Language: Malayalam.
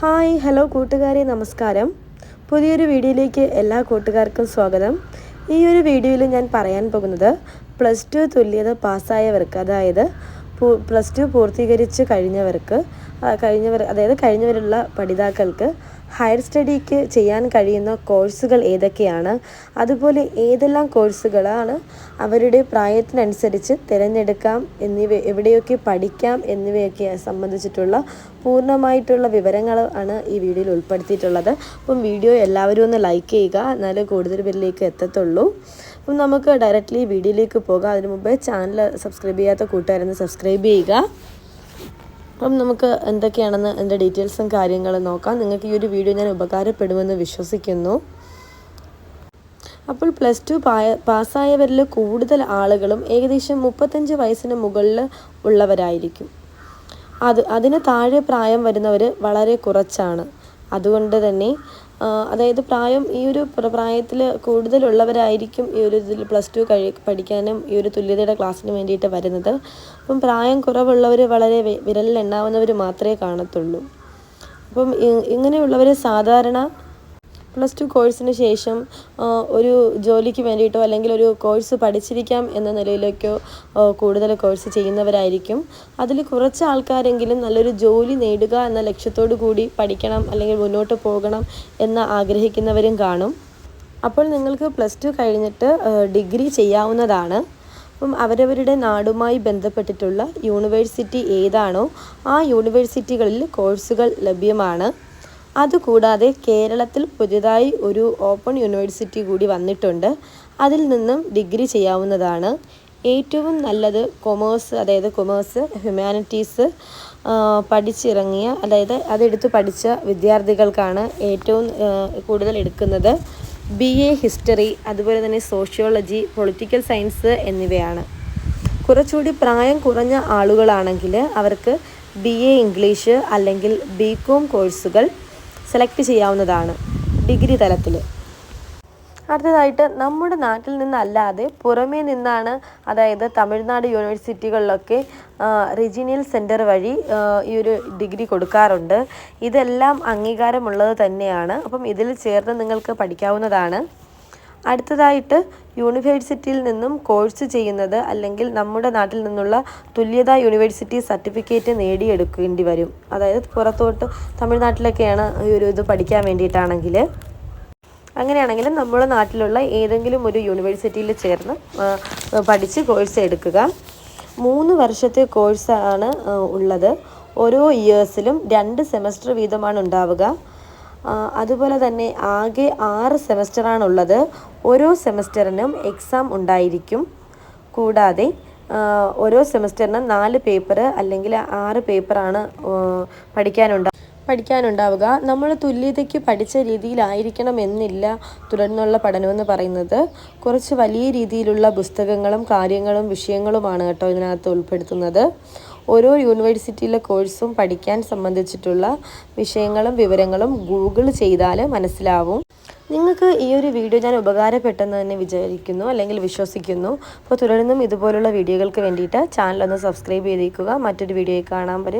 ഹായ് ഹലോ കൂട്ടുകാരെ നമസ്കാരം. പുതിയൊരു വീഡിയോയിലേക്ക് എല്ലാ കൂട്ടുകാർക്കും സ്വാഗതം. ഈ ഒരു വീഡിയോയിൽ ഞാൻ പറയാൻ പോകുന്നത് പ്ലസ് ടു തുല്യത പാസ്സായവർക്ക് അതായത് പ്ലസ് ടു പൂർത്തീകരിച്ച് കഴിഞ്ഞവർക്ക് കഴിഞ്ഞവർ അതായത് കഴിഞ്ഞവരുള്ള പഠിതാക്കൾക്ക് ഹയർ സ്റ്റഡിക്ക് ചെയ്യാൻ കഴിയുന്ന കോഴ്സുകൾ ഏതൊക്കെയാണ്? അതുപോലെ ഏതെല്ലാം കോഴ്സുകളാണ് അവരുടെ പ്രായത്തിനനുസരിച്ച് തിരഞ്ഞെടുക്കാം എന്നിവ എവിടെയൊക്കെ പഠിക്കാം എന്നിവയൊക്കെ സംബന്ധിച്ചിട്ടുള്ള പൂർണമായിട്ടുള്ള വിവരങ്ങൾ ആണ് ഈ വീഡിയോയിൽ ഉൾപ്പെടുത്തിയിട്ടുള്ളത്. അപ്പം വീഡിയോ എല്ലാവരും ഒന്ന് ലൈക്ക് ചെയ്യുക. എന്നാലേ കൂടുതൽ പേരിലേക്ക് എത്തത്തുള്ളൂ. അപ്പം നമുക്ക് ഡയറക്റ്റ്ലി വീഡിയോയിലേക്ക് പോകാം. അതിനു മുമ്പേ ചാനൽ സബ്സ്ക്രൈബ് ചെയ്യാത്ത കൂട്ടുകാരെന്ന് സബ്സ്ക്രൈബ് ചെയ്യുക. അപ്പം നമുക്ക് എന്തൊക്കെയാണെന്ന് എന്റെ ഡീറ്റെയിൽസും കാര്യങ്ങളും നോക്കാം. നിങ്ങൾക്ക് ഈ ഒരു വീഡിയോ ഞാൻ ഉപകാരപ്പെടുമെന്ന് വിശ്വസിക്കുന്നു. അപ്പോൾ പ്ലസ് ടു പാസ്സായവരിൽ കൂടുതൽ ആളുകളും ഏകദേശം മുപ്പത്തഞ്ച് വയസ്സിന് മുകളിൽ ഉള്ളവരായിരിക്കും. അത് അതിന് താഴെ പ്രായം വരുന്നവർ വളരെ കുറച്ചാണ്. അതുകൊണ്ട് തന്നെ അതായത് പ്രായം ഈ ഒരു പ്രായത്തിൽ കൂടുതലുള്ളവരായിരിക്കും ഈ ഒരു ഇതിൽ പ്ലസ് ടു കഴി പഠിക്കാനും ഈ ഒരു തുല്യതയുടെ ക്ലാസ്സിന് വേണ്ടിയിട്ട് വരുന്നത്. അപ്പം പ്രായം കുറവുള്ളവർ വളരെ വിരലിൽ എണ്ണാവുന്നവർ മാത്രമേ കാണത്തുള്ളൂ. അപ്പം ഇങ്ങനെയുള്ളവർ സാധാരണ പ്ലസ് ടു കോഴ്സിന് ശേഷം ഒരു ജോലിക്ക് വേണ്ടിയിട്ടോ അല്ലെങ്കിൽ ഒരു കോഴ്സ് പഠിച്ചിരിക്കാം എന്ന നിലയിലേക്കോ കൂടുതൽ കോഴ്സ് ചെയ്യുന്നവരായിരിക്കും. അതിൽ കുറച്ച് ആൾക്കാരെങ്കിലും നല്ലൊരു ജോലി നേടുക എന്ന ലക്ഷ്യത്തോടു കൂടി പഠിക്കണം അല്ലെങ്കിൽ മുന്നോട്ട് പോകണം എന്ന് ആഗ്രഹിക്കുന്നവരും കാണും. അപ്പോൾ നിങ്ങൾക്ക് പ്ലസ് ടു കഴിഞ്ഞിട്ട് ഡിഗ്രി ചെയ്യാവുന്നതാണ്. അപ്പം അവരവരുടെ നാടുമായി ബന്ധപ്പെട്ടിട്ടുള്ള യൂണിവേഴ്സിറ്റി ഏതാണോ ആ യൂണിവേഴ്സിറ്റികളിൽ കോഴ്സുകൾ ലഭ്യമാണ്. അതുകൂടാതെ കേരളത്തിൽ പുതിയതായി ഒരു ഓപ്പൺ യൂണിവേഴ്സിറ്റി കൂടി വന്നിട്ടുണ്ട്. അതിൽ നിന്നും ഡിഗ്രി ചെയ്യാവുന്നതാണ്. ഏറ്റവും നല്ലത് കൊമേഴ്സ് അതായത് കൊമേഴ്സ് ഹ്യൂമാനിറ്റീസ് പഠിച്ചിറങ്ങിയ അതായത് അതെടുത്ത് പഠിച്ച വിദ്യാർത്ഥികൾക്കാണ് ഏറ്റവും കൂടുതൽ എടുക്കുന്നത്. ബി എ ഹിസ്റ്ററി അതുപോലെ തന്നെ സോഷ്യോളജി പൊളിറ്റിക്കൽ സയൻസ് എന്നിവയാണ്. കുറച്ചുകൂടി പ്രായം കുറഞ്ഞ ആളുകളാണെങ്കിൽ അവർക്ക് ബി എ ഇംഗ്ലീഷ് അല്ലെങ്കിൽ ബി കോം കോഴ്സുകൾ സെലക്ട് ചെയ്യാവുന്നതാണ് ഡിഗ്രി തലത്തിൽ. അടുത്തതായിട്ട് നമ്മുടെ നാട്ടിൽ നിന്നല്ലാതെ പുറമേ നിന്നാണ് അതായത് തമിഴ്നാട് യൂണിവേഴ്സിറ്റികളിലൊക്കെ റീജിയണൽ സെന്റർ വഴി ഈ ഒരു ഡിഗ്രി കൊടുക്കാറുണ്ട്. ഇതെല്ലാം അംഗീകാരമുള്ളത് തന്നെയാണ്. അപ്പം ഇതിൽ ചേർന്ന് നിങ്ങൾക്ക് പഠിക്കാവുന്നതാണ്. അടുത്തതായിട്ട് യൂണിവേഴ്സിറ്റിയിൽ നിന്നും കോഴ്സ് ചെയ്യുന്നത് അല്ലെങ്കിൽ നമ്മുടെ നാട്ടിൽ നിന്നുള്ള തുല്യതാ യൂണിവേഴ്സിറ്റി സർട്ടിഫിക്കറ്റ് നേടിയെടുക്കേണ്ടി വരും. അതായത് പുറത്തോട്ട് തമിഴ്നാട്ടിലൊക്കെയാണ് ഈ ഒരു ഇത് പഠിക്കാൻ വേണ്ടിയിട്ടാണെങ്കിൽ. അങ്ങനെയാണെങ്കിൽ നമ്മുടെ നാട്ടിലുള്ള ഏതെങ്കിലും ഒരു യൂണിവേഴ്സിറ്റിയിൽ ചേർന്ന് പഠിച്ച് കോഴ്സ് എടുക്കുക. മൂന്ന് വർഷത്തെ കോഴ്സാണ് ഉള്ളത്. ഓരോ ഇയേഴ്സിലും രണ്ട് സെമസ്റ്റർ വീതമാണ് ഉണ്ടാവുക. അതുപോലെ തന്നെ ആകെ ആറ് സെമസ്റ്ററാണുള്ളത്. ഓരോ സെമസ്റ്ററിനും എക്സാം ഉണ്ടായിരിക്കും. കൂടാതെ ഓരോ സെമസ്റ്ററിനും നാല് പേപ്പർ അല്ലെങ്കിൽ ആറ് പേപ്പറാണ് പഠിക്കാനുണ്ടാവുക പഠിക്കാനുണ്ടാവുക. നമ്മൾ തുല്യതയ്ക്ക് പഠിച്ച രീതിയിലായിരിക്കണം എന്നില്ല തുടർന്നുള്ള പഠനമെന്ന് പറയുന്നത്. കുറച്ച് വലിയ രീതിയിലുള്ള പുസ്തകങ്ങളും കാര്യങ്ങളും വിഷയങ്ങളുമാണ് കേട്ടോ ഇതിനകത്ത് ഉൾപ്പെടുത്തുന്നത്. ഓരോ യൂണിവേഴ്സിറ്റിയിലെ കോഴ്സും പഠിക്കാൻ സംബന്ധിച്ചിട്ടുള്ള വിഷയങ്ങളും വിവരങ്ങളും ഗൂഗിൾ ചെയ്താൽ മനസ്സിലാവും. നിങ്ങൾക്ക് ഈ ഒരു വീഡിയോ ഞാൻ ഉപകാരപ്പെട്ടെന്ന് തന്നെ വിചാരിക്കുന്നു അല്ലെങ്കിൽ വിശ്വസിക്കുന്നു. അപ്പോൾ തുടർന്നും ഇതുപോലുള്ള വീഡിയോകൾക്ക് വേണ്ടിയിട്ട് ചാനൽ ഒന്ന് സബ്സ്ക്രൈബ് ചെയ്തേക്കുക. മറ്റൊരു വീഡിയോയിൽ കാണാൻ വരെ